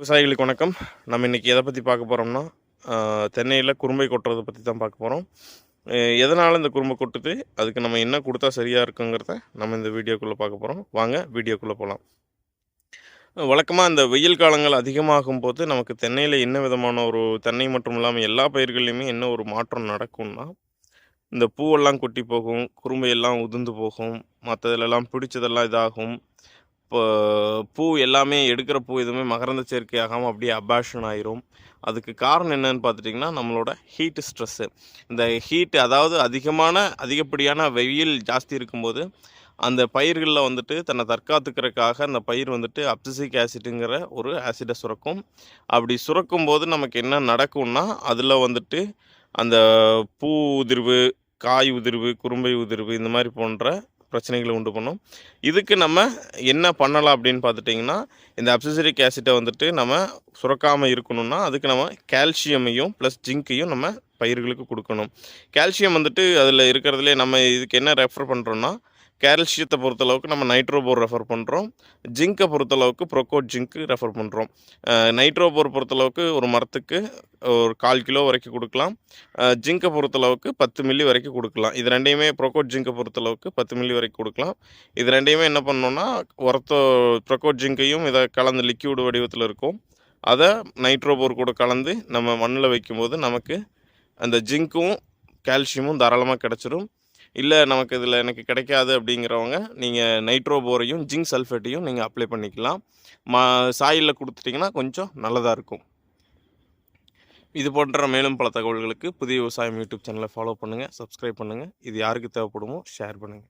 விவசாயிகளுக்கு வணக்கம். நம்ம இன்றைக்கி எதை பற்றி பார்க்க போகிறோம்னா தென்னையில் குறும்பை கொட்டுறதை பற்றி தான் பார்க்க போகிறோம் எதனால் இந்த குறும்பை கொட்டுது அதுக்கு நம்ம என்ன கொடுத்தா சரியாக இருக்குங்கிறத நம்ம இந்த வீடியோக்குள்ளே பார்க்க போகிறோம் வாங்க வீடியோக்குள்ளே போகலாம் வழக்கமாக இந்த வெயில் காலங்கள் அதிகமாகும் போது நமக்கு தென்னையில் என்ன விதமான ஒரு தென்னை மட்டும் இல்லாமல் எல்லா பயிர்கள்லையுமே என்ன ஒரு மாற்றம் நடக்கும்னா இந்த பூவெல்லாம் கொட்டி போகும் குறும்பையெல்லாம் உதிர்ந்து போகும் மற்றதுலலாம் பிடிச்சதெல்லாம் இதாகும். பூ எல்லாமே எடுக்கிற பூ எதுவுமே மகரந்த சேர்க்கையாகாமல் அப்படியே அபாஷன் ஆயிரும். அதுக்கு காரணம் என்னன்னு பார்த்துட்டிங்கன்னா நம்மளோட ஹீட் ஸ்ட்ரெஸ்ஸு இந்த ஹீட்டு அதாவது அதிகமான அதிகப்படியான வெயில் ஜாஸ்தி இருக்கும்போது அந்த பயிர்களில் வந்துட்டு தன்னை தற்காத்துக்கிறதுக்காக அந்த பயிர் வந்துட்டு அப்சிசிக் ஆசிட்டுங்கிற ஒரு ஆசிடை சுரக்கும். அப்படி சுரக்கும் போது நமக்கு என்ன நடக்கும்னா அதில் வந்துட்டு அந்த பூ உதிர்வு காய் உதிர்வு குறும்பை உதிர்வு இந்த மாதிரி போன்ற பிரச்சனைகளை உண்டு பண்ணும். இதுக்கு நம்ம என்ன பண்ணலாம் அப்படின்னு பார்த்துட்டிங்கன்னா இந்த அப்சசரிக் ஆசிட்டை வந்துட்டு நம்ம சுரக்காமல் இருக்கணும்னா அதுக்கு நம்ம கால்சியமையும் ப்ளஸ் ஜிங்கையும் நம்ம பயிர்களுக்கு கொடுக்கணும். கால்சியம் வந்துட்டு அதில் இருக்கிறதுலே நம்ம இதுக்கு என்ன ரெஃபர் பண்ணுறோன்னா கால்சியத்தை பொறுத்தளவுக்கு நம்ம நைட்ரோபோர் ரெஃபர் பண்ணுறோம் ஜிங்கை பொறுத்தளவுக்கு ப்ரொக்கோட் ஜிங்க்கு ரெஃபர் பண்ணுறோம் நைட்ரோபோர் பொறுத்தளவுக்கு ஒரு மரத்துக்கு ஒரு கால் கிலோ வரைக்கும் கொடுக்கலாம். ஜிங்கை பொறுத்தளவுக்கு பத்து மில்லி வரைக்கும் கொடுக்கலாம். இது ரெண்டையுமே ப்ரொக்கோட் ஜிங்கை பொறுத்தளவுக்கு பத்து மில்லி வரைக்கும் கொடுக்கலாம். இது ரெண்டையுமே என்ன பண்ணோன்னா ஒருத்தோ ப்ரொக்கோட் ஜிங்கையும் இதை கலந்து லிக்யூடு வடிவத்தில் இருக்கும். அதை நைட்ரோபோர் கூட கலந்து நம்ம மண்ணில் வைக்கும்போது நமக்கு அந்த ஜிங்க்கும் கால்சியமும் தாராளமாக கிடச்சிரும். இல்லை நமக்கு இதில் எனக்கு கிடைக்காது அப்படிங்கிறவங்க நீங்கள் நைட்ரோபோரையும் ஜிங்க் சல்ஃபேட்டையும் நீங்கள் அப்ளை பண்ணிக்கலாம். மா சாயிலில் கொடுத்துட்டிங்கன்னா கொஞ்சம் நல்லதாக இருக்கும். இது போன்ற மேலும் பல தகவல்களுக்கு புதிய விவசாயம் யூடியூப் சேனலை ஃபாலோ பண்ணுங்கள் சப்ஸ்கிரைப் பண்ணுங்கள் இது யாருக்கு தேவைப்படுமோ ஷேர் பண்ணுங்கள்